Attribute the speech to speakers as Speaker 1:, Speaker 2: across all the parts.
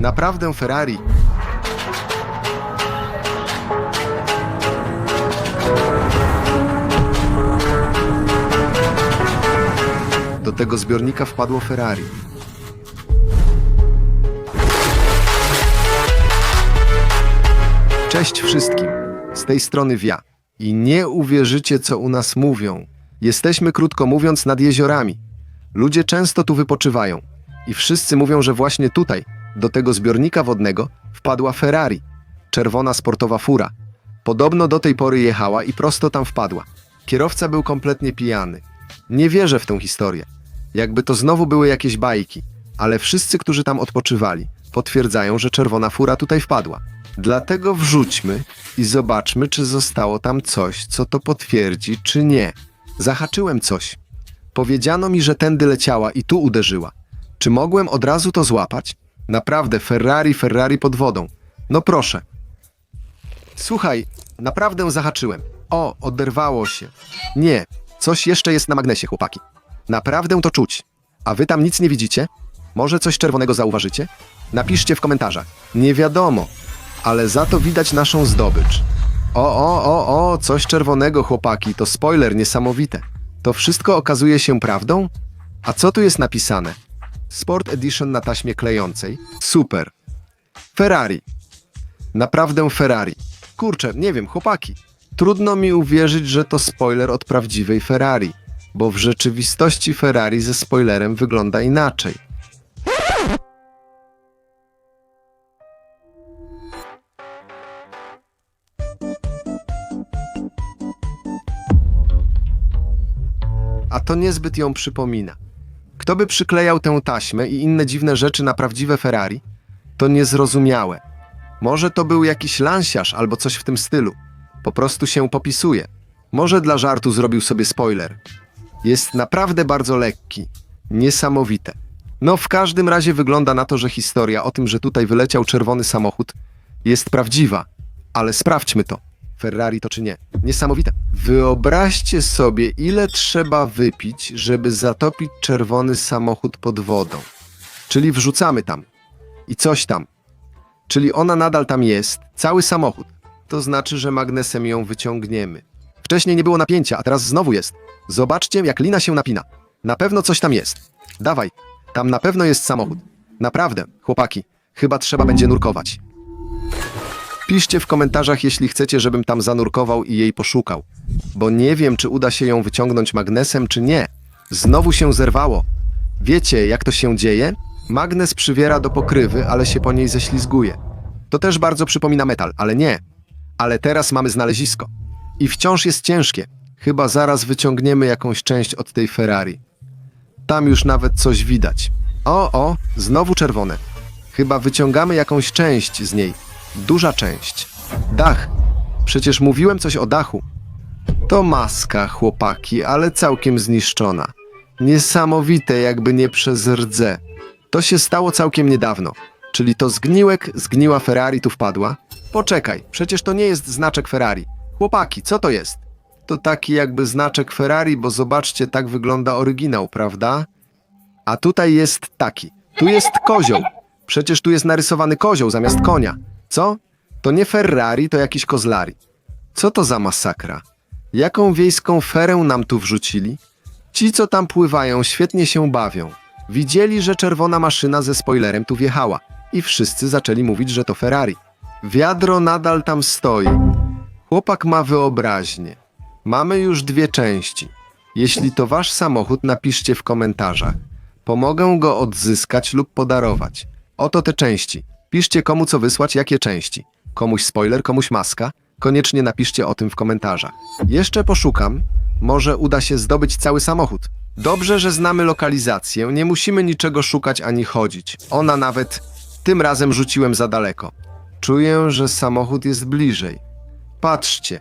Speaker 1: Naprawdę Ferrari. Do tego zbiornika wpadło Ferrari. Cześć wszystkim. Z tej strony Wia. I nie uwierzycie, co u nas mówią. Jesteśmy, krótko mówiąc, nad jeziorami. Ludzie często tu wypoczywają. I wszyscy mówią, że właśnie tutaj, do tego zbiornika wodnego, wpadła Ferrari. Czerwona sportowa fura. Podobno do tej pory jechała i prosto tam wpadła. Kierowca był kompletnie pijany. Nie wierzę w tę historię. Jakby to znowu były jakieś bajki. Ale wszyscy, którzy tam odpoczywali, potwierdzają, że czerwona fura tutaj wpadła. Dlatego wrzućmy i zobaczmy, czy zostało tam coś, co to potwierdzi, czy nie. Zahaczyłem coś. Powiedziano mi, że tędy leciała i tu uderzyła. Czy mogłem od razu to złapać? Naprawdę, Ferrari, Ferrari pod wodą. No proszę. Słuchaj, naprawdę zahaczyłem. O, oderwało się. Nie, coś jeszcze jest na magnesie, chłopaki. Naprawdę to czuć. A wy tam nic nie widzicie? Może coś czerwonego zauważycie? Napiszcie w komentarzach. Nie wiadomo, ale za to widać naszą zdobycz. O, o, o, o, coś czerwonego, chłopaki, to spoiler niesamowite. To wszystko okazuje się prawdą? A co tu jest napisane? Sport Edition na taśmie klejącej. Super. Ferrari. Naprawdę Ferrari. Kurczę, nie wiem, chłopaki. Trudno mi uwierzyć, że to spoiler od prawdziwej Ferrari, bo w rzeczywistości Ferrari ze spoilerem wygląda inaczej. a to niezbyt ją przypomina. Kto by przyklejał tę taśmę i inne dziwne rzeczy na prawdziwe Ferrari? To niezrozumiałe. Może to był jakiś lansiarz albo coś w tym stylu. Po prostu się popisuje. Może dla żartu zrobił sobie spoiler. Jest naprawdę bardzo lekki. Niesamowite. No, w każdym razie wygląda na to, że historia o tym, że tutaj wyleciał czerwony samochód, jest prawdziwa. Ale sprawdźmy to. Ferrari to czy nie. Niesamowite. Wyobraźcie sobie, ile trzeba wypić, żeby zatopić czerwony samochód pod wodą. Czyli wrzucamy tam. I coś tam. Czyli ona nadal tam jest, cały samochód. To znaczy, że magnesem ją wyciągniemy. Wcześniej nie było napięcia, a teraz znowu jest. Zobaczcie, jak lina się napina. Na pewno coś tam jest. Dawaj, tam na pewno jest samochód. Naprawdę, chłopaki, chyba trzeba będzie nurkować. Piszcie w komentarzach, jeśli chcecie, żebym tam zanurkował i jej poszukał. Bo nie wiem, czy uda się ją wyciągnąć magnesem, czy nie. Znowu się zerwało. Wiecie, jak to się dzieje? Magnes przywiera do pokrywy, ale się po niej ześlizguje. To też bardzo przypomina metal, ale nie. Ale teraz mamy znalezisko. I wciąż jest ciężkie. Chyba zaraz wyciągniemy jakąś część od tej Ferrari. Tam już nawet coś widać. O, o, znowu czerwone. Chyba wyciągamy jakąś część z niej. Duża część. Dach. Przecież mówiłem coś o dachu. To maska, chłopaki, ale całkiem zniszczona. Niesamowite, jakby nie przez rdze. To się stało całkiem niedawno. Czyli to zgniłek, zgniła Ferrari tu wpadła? Poczekaj, przecież to nie jest znaczek Ferrari. Chłopaki, co to jest? To taki jakby znaczek Ferrari, bo zobaczcie, tak wygląda oryginał, prawda? A tutaj jest taki. Tu jest kozioł. Przecież tu jest narysowany kozioł zamiast konia. Co? To nie Ferrari, to jakiś kozlari. Co to za masakra? Jaką wiejską ferę nam tu wrzucili? Ci, co tam pływają, świetnie się bawią. Widzieli, że czerwona maszyna ze spoilerem tu wjechała i wszyscy zaczęli mówić, że to Ferrari. Wiadro nadal tam stoi. Chłopak ma wyobraźnię. Mamy już dwie części. Jeśli to wasz samochód, napiszcie w komentarzach. Pomogę go odzyskać lub podarować. Oto te części. Piszcie komu co wysłać, jakie części. Komuś spoiler, komuś maska. Koniecznie napiszcie o tym w komentarzach. Jeszcze poszukam. Może uda się zdobyć cały samochód. Dobrze, że znamy lokalizację. Nie musimy niczego szukać ani chodzić. Ona nawet tym razem rzuciłem za daleko. Czuję, że samochód jest bliżej. Patrzcie.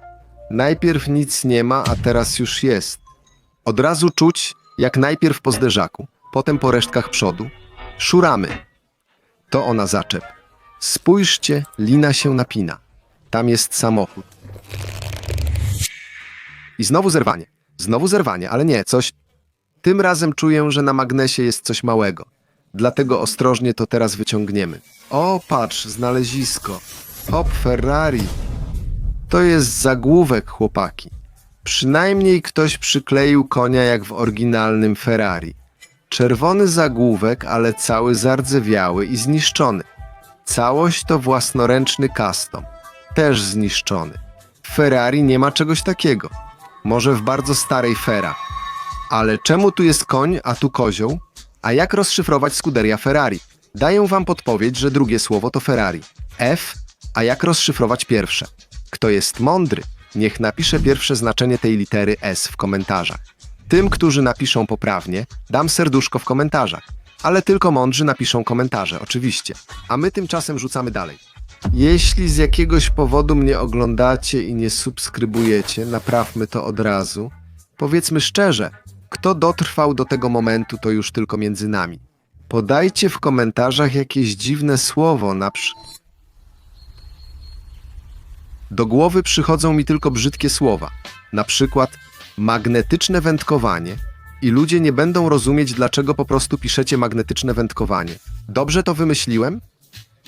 Speaker 1: Najpierw nic nie ma, a teraz już jest. Od razu czuć, jak najpierw po zderzaku, potem po resztkach przodu. Szuramy. To ona zaczep. Spójrzcie, lina się napina. Tam jest samochód. I znowu zerwanie. Znowu zerwanie, ale nie, coś. Tym razem czuję, że na magnesie jest coś małego. Dlatego ostrożnie to teraz wyciągniemy. O, patrz, znalezisko. Hop, Ferrari. To jest zagłówek, chłopaki. Przynajmniej ktoś przykleił konia jak w oryginalnym Ferrari. Czerwony zagłówek, ale cały zardzewiały i zniszczony. Całość to własnoręczny custom. Też zniszczony. W Ferrari nie ma czegoś takiego. Może w bardzo starej Fera. Ale czemu tu jest koń, a tu kozioł? A jak rozszyfrować Scuderia Ferrari? Daję wam podpowiedź, że drugie słowo to Ferrari. F, a jak rozszyfrować pierwsze? Kto jest mądry, niech napisze pierwsze znaczenie tej litery S w komentarzach. Tym, którzy napiszą poprawnie, dam serduszko w komentarzach. Ale tylko mądrzy napiszą komentarze, oczywiście. A my tymczasem rzucamy dalej. Jeśli z jakiegoś powodu mnie oglądacie i nie subskrybujecie, naprawmy to od razu. Powiedzmy szczerze, kto dotrwał do tego momentu, to już tylko między nami. Podajcie w komentarzach jakieś dziwne słowo, na przy... Do głowy przychodzą mi tylko brzydkie słowa, na przykład magnetyczne wędkowanie i ludzie nie będą rozumieć, dlaczego po prostu piszecie magnetyczne wędkowanie. Dobrze to wymyśliłem?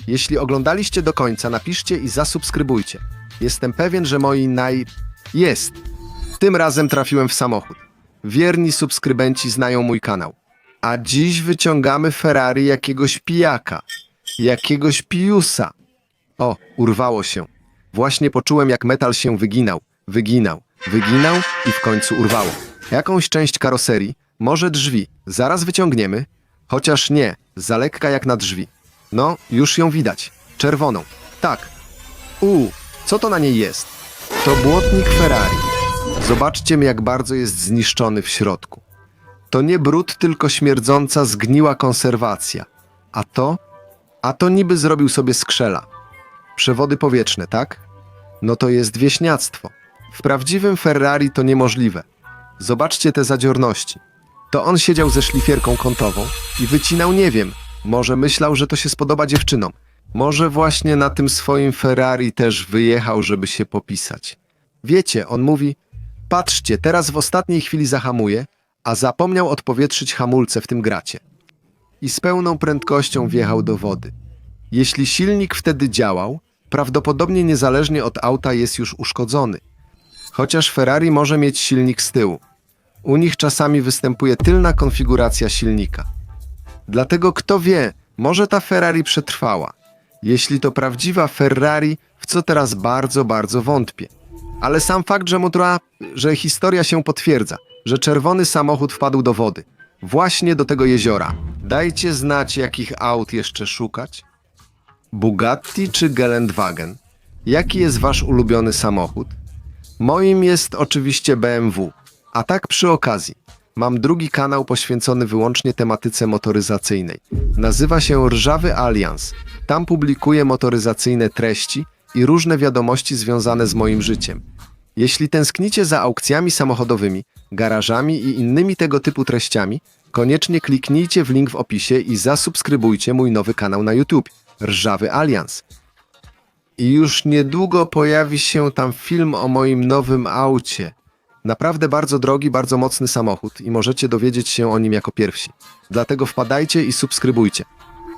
Speaker 1: Jeśli oglądaliście do końca, napiszcie i zasubskrybujcie. Jestem pewien, że moi naj... Jest! Tym razem trafiłem w samochód. Wierni subskrybenci znają mój kanał. A dziś wyciągamy Ferrari jakiegoś pijaka. Jakiegoś piusa. O, urwało się. Właśnie poczułem, jak metal się wyginał, wyginał, wyginał i w końcu urwało. Jakąś część karoserii, może drzwi, zaraz wyciągniemy, chociaż nie, za lekka jak na drzwi. No, już ją widać. Czerwoną. Tak. U, co to na niej jest? To błotnik Ferrari. Zobaczcie, jak bardzo jest zniszczony w środku. To nie brud, tylko śmierdząca, zgniła konserwacja. A to? A to niby zrobił sobie skrzela. Przewody powietrzne, tak? No to jest wieśniactwo. W prawdziwym Ferrari to niemożliwe. Zobaczcie te zadziorności. To on siedział ze szlifierką kątową i wycinał, nie wiem, może myślał, że to się spodoba dziewczynom. Może właśnie na tym swoim Ferrari też wyjechał, żeby się popisać. Wiecie, on mówi: Patrzcie, teraz w ostatniej chwili zahamuje, a zapomniał odpowietrzyć hamulce w tym gracie. I z pełną prędkością wjechał do wody. Jeśli silnik wtedy działał, prawdopodobnie niezależnie od auta jest już uszkodzony. Chociaż Ferrari może mieć silnik z tyłu. U nich czasami występuje tylna konfiguracja silnika. Dlatego kto wie, może ta Ferrari przetrwała. Jeśli to prawdziwa Ferrari, w co teraz bardzo, bardzo wątpię. Ale sam fakt, że motora, że historia się potwierdza, że czerwony samochód wpadł do wody. Właśnie do tego jeziora. Dajcie znać, jakich aut jeszcze szukać. Bugatti czy Geländewagen? Jaki jest wasz ulubiony samochód? Moim jest oczywiście BMW. A tak przy okazji, mam drugi kanał poświęcony wyłącznie tematyce motoryzacyjnej. Nazywa się Rżawy Alians. Tam publikuję motoryzacyjne treści i różne wiadomości związane z moim życiem. Jeśli tęsknicie za aukcjami samochodowymi, garażami i innymi tego typu treściami, koniecznie kliknijcie w link w opisie i zasubskrybujcie mój nowy kanał na YouTube Rżawy Alians. I już niedługo pojawi się tam film o moim nowym aucie. Naprawdę bardzo drogi, bardzo mocny samochód i możecie dowiedzieć się o nim jako pierwsi. Dlatego wpadajcie i subskrybujcie.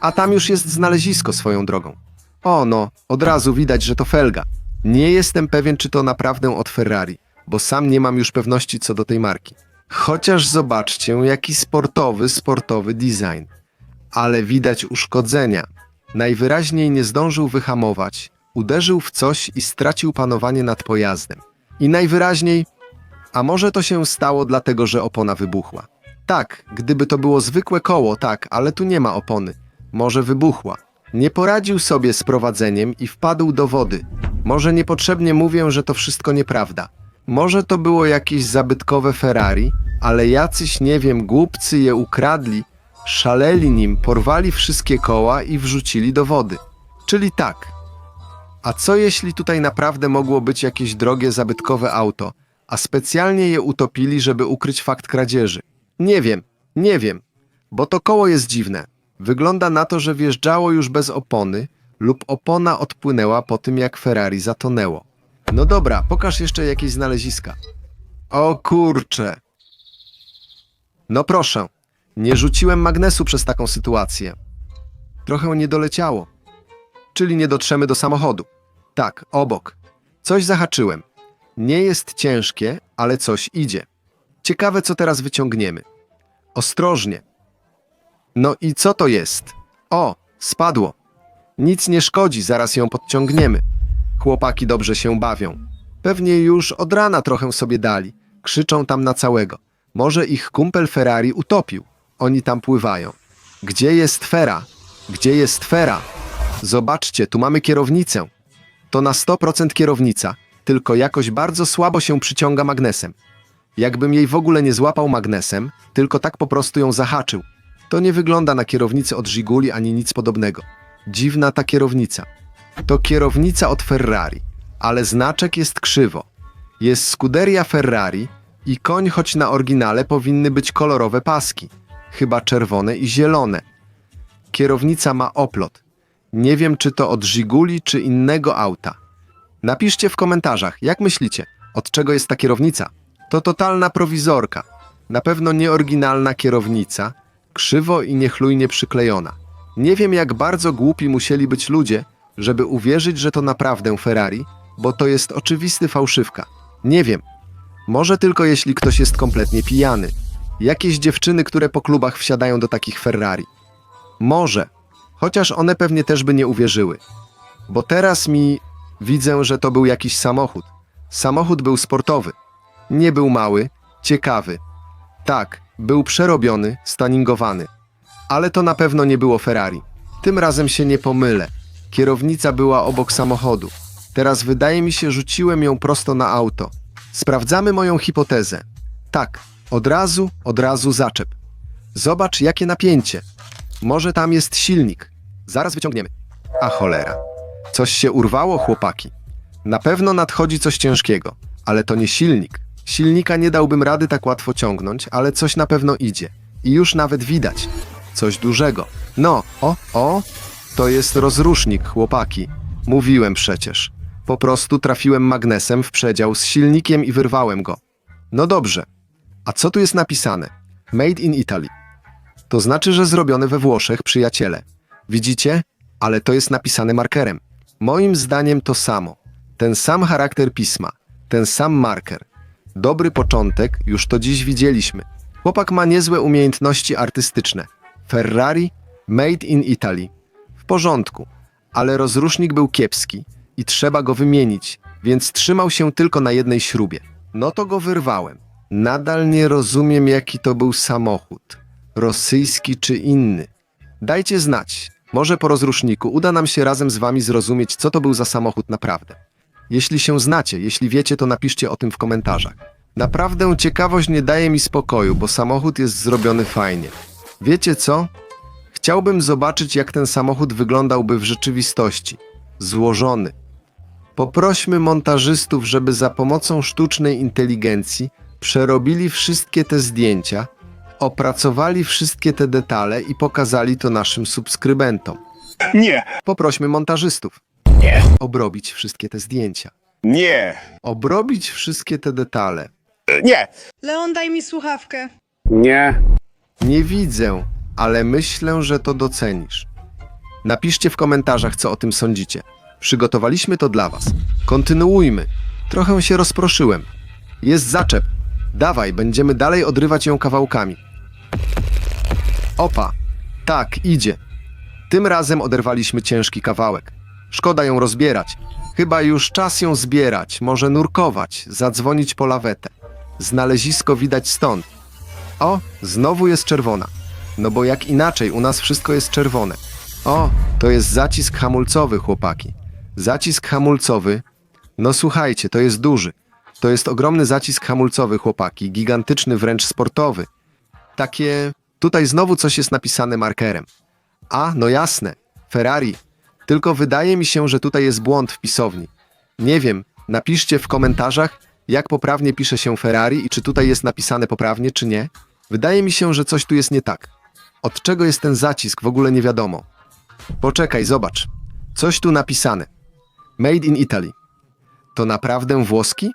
Speaker 1: A tam już jest znalezisko swoją drogą. O no, od razu widać, że to felga. Nie jestem pewien, czy to naprawdę od Ferrari, bo sam nie mam już pewności co do tej marki. Chociaż zobaczcie, jaki sportowy, sportowy design. Ale widać uszkodzenia. Najwyraźniej nie zdążył wyhamować, uderzył w coś i stracił panowanie nad pojazdem. I najwyraźniej, a może to się stało dlatego, że opona wybuchła. Tak, gdyby to było zwykłe koło, tak, ale tu nie ma opony. Może wybuchła. Nie poradził sobie z prowadzeniem i wpadł do wody. Może niepotrzebnie mówię, że to wszystko nieprawda. Może to było jakieś zabytkowe Ferrari, ale jacyś, nie wiem, głupcy je ukradli, szaleli nim, porwali wszystkie koła i wrzucili do wody. Czyli tak. A co jeśli tutaj naprawdę mogło być jakieś drogie, zabytkowe auto, a specjalnie je utopili, żeby ukryć fakt kradzieży? Nie wiem, nie wiem, bo to koło jest dziwne. Wygląda na to, że wjeżdżało już bez opony lub opona odpłynęła po tym, jak Ferrari zatonęło. No dobra, pokaż jeszcze jakieś znaleziska. O kurcze. No proszę, Nie rzuciłem magnesu przez taką sytuację. Trochę nie doleciało. Czyli nie dotrzemy do samochodu. Tak, obok. Coś zahaczyłem. Nie jest ciężkie, ale coś idzie. Ciekawe, co teraz wyciągniemy. Ostrożnie. No i co to jest? O, spadło. Nic nie szkodzi, zaraz ją podciągniemy. Chłopaki dobrze się bawią. Pewnie już od rana trochę sobie dali. Krzyczą tam na całego. Może ich kumpel Ferrari utopił. Oni tam pływają. Gdzie jest Fera? Gdzie jest Fera? Zobaczcie, tu mamy kierownicę. To na 100% kierownica, tylko jakoś bardzo słabo się przyciąga magnesem. Jakbym jej w ogóle nie złapał magnesem, tylko tak po prostu ją zahaczył. To nie wygląda na kierownicę od Żiguli ani nic podobnego. Dziwna ta kierownica. To kierownica od Ferrari, ale znaczek jest krzywo. Jest Scuderia Ferrari i koń, choć na oryginale powinny być kolorowe paski, chyba czerwone i zielone. Kierownica ma oplot. Nie wiem, czy to od Żiguli, czy innego auta. Napiszcie w komentarzach, jak myślicie, od czego jest ta kierownica? To totalna prowizorka. Na pewno nieoryginalna kierownica, krzywo i niechlujnie przyklejona. Nie wiem, jak bardzo głupi musieli być ludzie, żeby uwierzyć, że to naprawdę Ferrari, bo to jest oczywisty fałszywka. Nie wiem. Może tylko jeśli ktoś jest kompletnie pijany. Jakieś dziewczyny, które po klubach wsiadają do takich Ferrari. Może. Chociaż one pewnie też by nie uwierzyły. Bo teraz mi widzę, że to był jakiś samochód. Samochód był sportowy. Nie był mały, ciekawy. Tak, był przerobiony, staningowany. Ale to na pewno nie było Ferrari. Tym razem się nie pomylę. Kierownica była obok samochodu. Teraz wydaje mi się, rzuciłem ją prosto na auto. Sprawdzamy moją hipotezę. Tak, od razu, od razu zaczep. Zobacz, jakie napięcie. Może tam jest silnik. Zaraz wyciągniemy. A cholera. Coś się urwało, chłopaki. Na pewno nadchodzi coś ciężkiego, ale to nie silnik. Silnika nie dałbym rady tak łatwo ciągnąć, ale coś na pewno idzie. I już nawet widać. Coś dużego. No, o, o, to jest rozrusznik, chłopaki. Mówiłem przecież. Po prostu trafiłem magnesem w przedział z silnikiem i wyrwałem go. No dobrze. A co tu jest napisane? Made in Italy. To znaczy, że zrobione we Włoszech, przyjaciele. Widzicie? Ale to jest napisane markerem. Moim zdaniem to samo. Ten sam charakter pisma, ten sam marker. Dobry początek, już to dziś widzieliśmy. Chłopak ma niezłe umiejętności artystyczne. Ferrari, made in Italy. W porządku, ale rozrusznik był kiepski i trzeba go wymienić, więc trzymał się tylko na jednej śrubie. No to go wyrwałem. Nadal nie rozumiem, jaki to był samochód. Rosyjski czy inny. Dajcie znać. Może po rozruszniku uda nam się razem z wami zrozumieć, co to był za samochód naprawdę. Jeśli się znacie, jeśli wiecie, to napiszcie o tym w komentarzach. Naprawdę ciekawość nie daje mi spokoju, bo samochód jest zrobiony fajnie. Wiecie co? Chciałbym zobaczyć, jak ten samochód wyglądałby w rzeczywistości. Złożony. Poprośmy montażystów, żeby za pomocą sztucznej inteligencji przerobili wszystkie te zdjęcia, opracowali wszystkie te detale i pokazali to naszym subskrybentom.
Speaker 2: Nie,
Speaker 1: Poprośmy montażystów.
Speaker 2: Nie.
Speaker 1: Obrobić wszystkie te zdjęcia.
Speaker 2: nie,
Speaker 1: Obrobić wszystkie te detale.
Speaker 2: nie,
Speaker 3: Leon, daj mi słuchawkę.
Speaker 2: nie.
Speaker 1: Nie widzę, ale myślę, że to docenisz. Napiszcie w komentarzach, co o tym sądzicie. Przygotowaliśmy to dla Was. Kontynuujmy. Trochę się rozproszyłem. Jest zaczep. Dawaj, będziemy dalej odrywać ją kawałkami. Opa. Tak, idzie. Tym razem oderwaliśmy ciężki kawałek. Szkoda ją rozbierać. Chyba już czas ją zbierać, może nurkować, zadzwonić po lawetę. Znalezisko widać stąd. O, znowu jest czerwona. No bo jak inaczej, u nas wszystko jest czerwone. O, to jest zacisk hamulcowy, chłopaki. Zacisk hamulcowy. No słuchajcie, to jest duży. To jest ogromny zacisk hamulcowy, chłopaki, gigantyczny, wręcz sportowy. Takie. Tutaj znowu coś jest napisane markerem. A, no jasne, Ferrari. Tylko wydaje mi się, że tutaj jest błąd w pisowni. Nie wiem, napiszcie w komentarzach, jak poprawnie pisze się Ferrari i czy tutaj jest napisane poprawnie, czy nie. Wydaje mi się, że coś tu jest nie tak. Od czego jest ten zacisk, w ogóle nie wiadomo. Poczekaj, zobacz. Coś tu napisane. Made in Italy. To naprawdę włoski?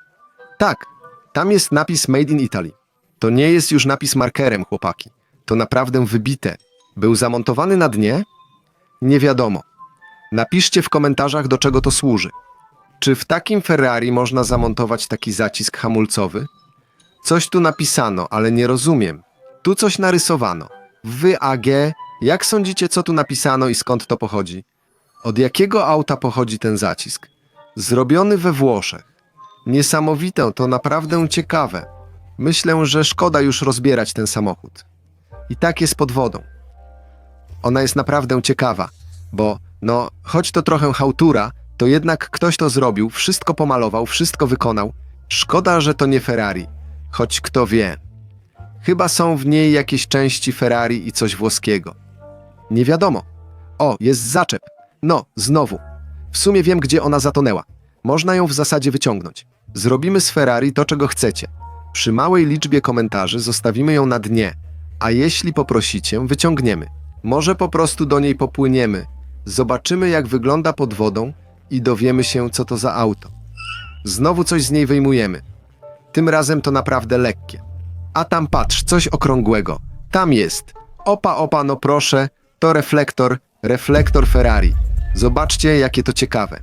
Speaker 1: Tak, tam jest napis Made in Italy. To nie jest już napis markerem, chłopaki. To naprawdę wybite. Był zamontowany na dnie? Nie wiadomo. Napiszcie w komentarzach, do czego to służy. Czy w takim Ferrari można zamontować taki zacisk hamulcowy? Coś tu napisano, ale nie rozumiem. Tu coś narysowano. WAG. Jak sądzicie, co tu napisano i skąd to pochodzi? Od jakiego auta pochodzi ten zacisk? Zrobiony we Włoszech. Niesamowite, to naprawdę ciekawe. Myślę, że szkoda już rozbierać ten samochód. I tak jest pod wodą. Ona jest naprawdę ciekawa, bo no, choć to trochę chałtura, to jednak ktoś to zrobił, wszystko pomalował, wszystko wykonał. Szkoda, że to nie Ferrari, choć kto wie. Chyba są w niej jakieś części Ferrari i coś włoskiego. Nie wiadomo. O, jest zaczep. No, znowu. W sumie wiem, gdzie ona zatonęła. Można ją w zasadzie wyciągnąć. Zrobimy z Ferrari to, czego chcecie. Przy małej liczbie komentarzy zostawimy ją na dnie, a jeśli poprosicie, wyciągniemy. Może po prostu do niej popłyniemy, zobaczymy, jak wygląda pod wodą i dowiemy się, co to za auto. Znowu coś z niej wyjmujemy. Tym razem to naprawdę lekkie. A tam patrz, coś okrągłego. Tam jest. Opa, opa, no proszę, to reflektor, reflektor Ferrari. Zobaczcie, jakie to ciekawe.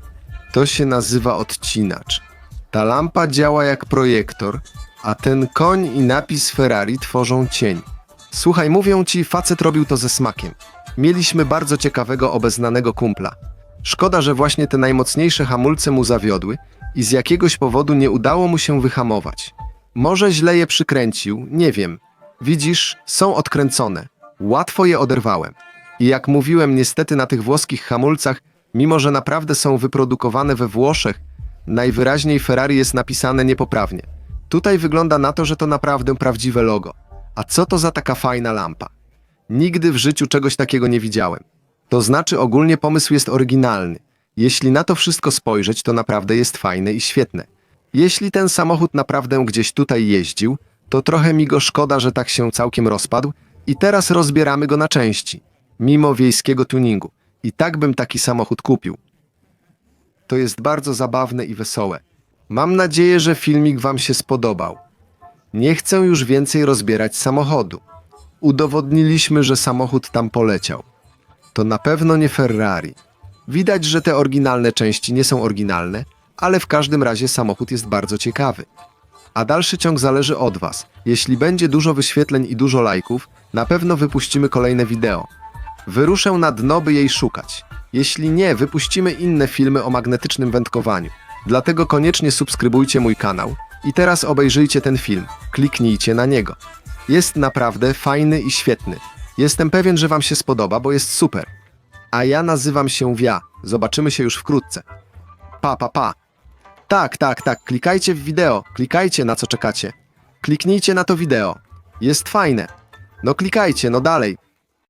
Speaker 1: To się nazywa odcinacz. Ta lampa działa jak projektor, a ten koń i napis Ferrari tworzą cień. Słuchaj, mówią ci, facet robił to ze smakiem. Mieliśmy bardzo ciekawego, obeznanego kumpla. Szkoda, że właśnie te najmocniejsze hamulce mu zawiodły i z jakiegoś powodu nie udało mu się wyhamować. Może źle je przykręcił, nie wiem. Widzisz, są odkręcone. Łatwo je oderwałem. I jak mówiłem, niestety na tych włoskich hamulcach, mimo że naprawdę są wyprodukowane we Włoszech, najwyraźniej Ferrari jest napisane niepoprawnie. Tutaj wygląda na to, że to naprawdę prawdziwe logo. A co to za taka fajna lampa? Nigdy w życiu czegoś takiego nie widziałem. To znaczy ogólnie pomysł jest oryginalny. Jeśli na to wszystko spojrzeć, to naprawdę jest fajne i świetne. Jeśli ten samochód naprawdę gdzieś tutaj jeździł, to trochę mi go szkoda, że tak się całkiem rozpadł i teraz rozbieramy go na części, mimo wiejskiego tuningu. I tak bym taki samochód kupił. To jest bardzo zabawne i wesołe. Mam nadzieję, że filmik Wam się spodobał. Nie chcę już więcej rozbierać samochodu. Udowodniliśmy, że samochód tam poleciał. To na pewno nie Ferrari. Widać, że te oryginalne części nie są oryginalne, ale w każdym razie samochód jest bardzo ciekawy. A dalszy ciąg zależy od Was. Jeśli będzie dużo wyświetleń i dużo lajków, na pewno wypuścimy kolejne wideo. Wyruszę na dno, by jej szukać. Jeśli nie, wypuścimy inne filmy o magnetycznym wędkowaniu. Dlatego koniecznie subskrybujcie mój kanał i teraz obejrzyjcie ten film. Kliknijcie na niego. Jest naprawdę fajny i świetny. Jestem pewien, że Wam się spodoba, bo jest super. A ja nazywam się Wia. Zobaczymy się już wkrótce. Pa, pa, pa. Tak, tak, tak. Klikajcie w wideo. Klikajcie na co czekacie. Kliknijcie na to wideo. Jest fajne. No klikajcie, no dalej.